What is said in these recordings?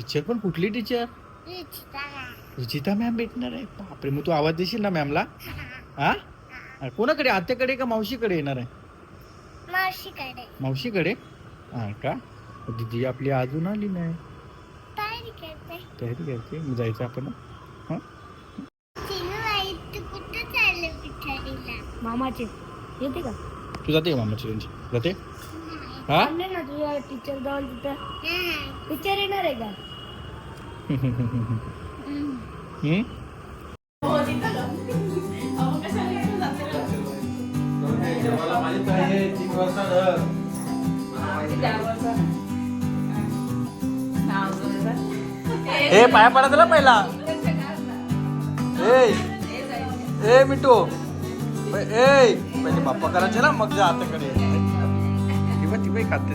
Teacher पण कुठली teacher Ruchita ma'am भेटणार आहे. बापरे मग तू आवाज देशील ना मॅमला हा? हा, कोणाकडे? आत्याकडे का मावशीकडे येणार आहे? मावशीकडे. मावशीकडे? हा का? दिदी आपली अजून आली नाही. तयारी करते. तयारी करते. मग जायचं आपण. हं? मामाचे. येते का? तू जाते का मामाची जाते? हा? टीचर जवळ तिथं? टीचर येणार आहे का? हे ए पाया पडा ना पहिला. ए ए मिठू. ए पहिले बाप्पा करायचे ना मग जा आताकडे. ती ती बाई. खाते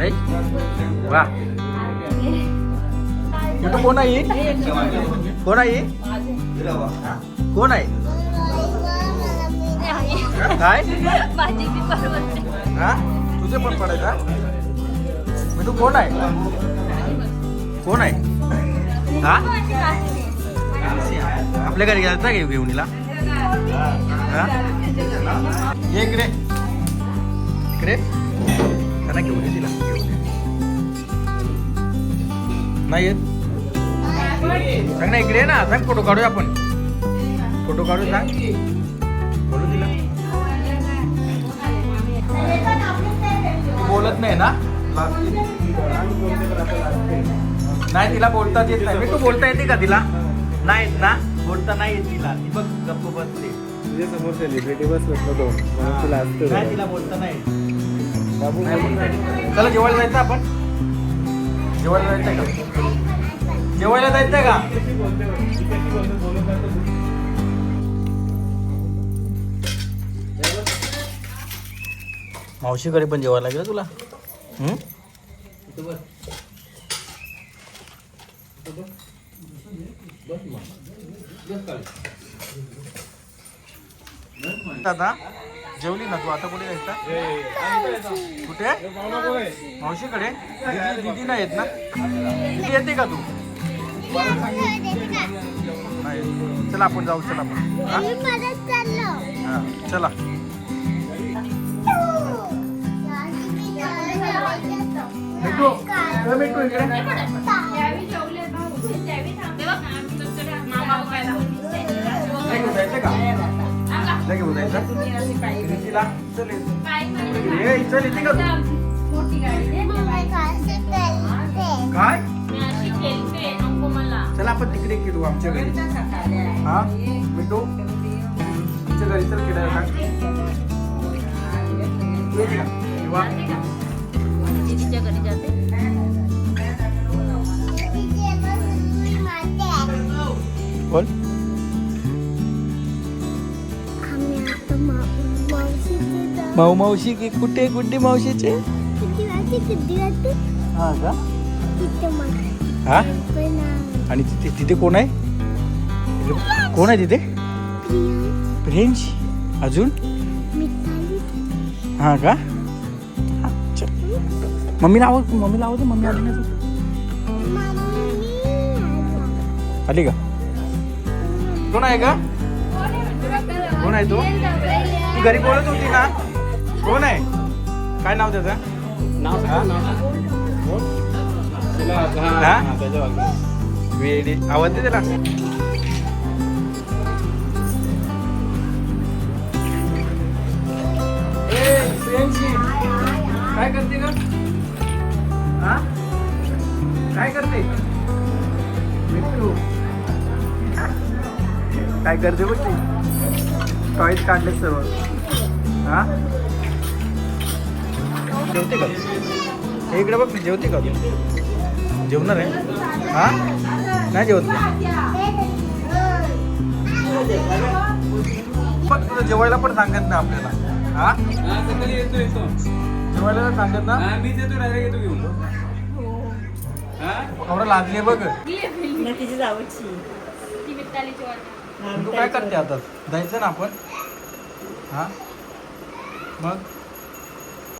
नाही? वा इथं कोण आहे कोण आहे कोण आहे काय माझी ती हा तुझे पण पडायचा मी तू कोण आहे कोण आहे हा आपल्या घरी घ्यायचा का घेऊन हिला हा ये इकडे इकडे त्यांना घेऊन ये तिला. घेऊन ये. नाही येत? सांग ना इकडे ना. सांग फोटो काढूया आपण. फोटो काढू सांग. बोलू तिला. बोलत नाही ना? नाही तिला बोलताच येत नाही. मी तू बोलता येते का तिला? नाही येत ना? बोलता नाही येत तिला. ती बघ गप्प बसते. तुझ्या समोर सेलिब्रिटी बसलो तो. तिला बोलता नाही चला जेवायला जायचं आपण? जेवायला जायचं का? जेवायला जायचं का? मावशीकडे पण जेवायला लागेल तुला. दादा? जेवली ना तू? आता कुठे जायचा कुठे? मावशीकडे. दीदी दीदी नाही येत ना? दीदी येते का तू? नाही. चला आपण जाऊ चला आपण. हा? चला. मिठू इकडे. का? नाही घेऊन जायचं. काय चला आपण तिकडे खेळू आमच्या घरी. हा? मिठू आमच्या घरी चल खेळायला. दीदीच्या घरी जाते. बोल. माऊ मावशी की कुठे गुड्डी मावशीचे? हा का? हा? आणि तिथे तिथे कोण आहे? कोण आहे तिथे? फ्रेंच अजून? हा का? मम्मीला आवाज मम्मीला आवाज दे, मम्मी आली ना आली का? कोण आहे का? कोण आहे तो? ती घरी बोलत होती ना कोण आहे? काय नाव त्याचं? हा? वेडी आवाज दे त्याला काय करते का हा? काय करते? मिठू काय करते बघ ती? टॉईज काढले सर्व. हा? जेवते का हे इकडे बघ ना जेवते का तू? जेवणार आहे? हा? नाही जेवत? बघ तुला जेवायला पण सांगत ना आपल्याला. हा? जेवायला सांगत ना? मीच येतो डायरेक्ट येतो घेऊन एवढं लागले बघ तू काय करते आता? जायचं ना आपण? हा? मग?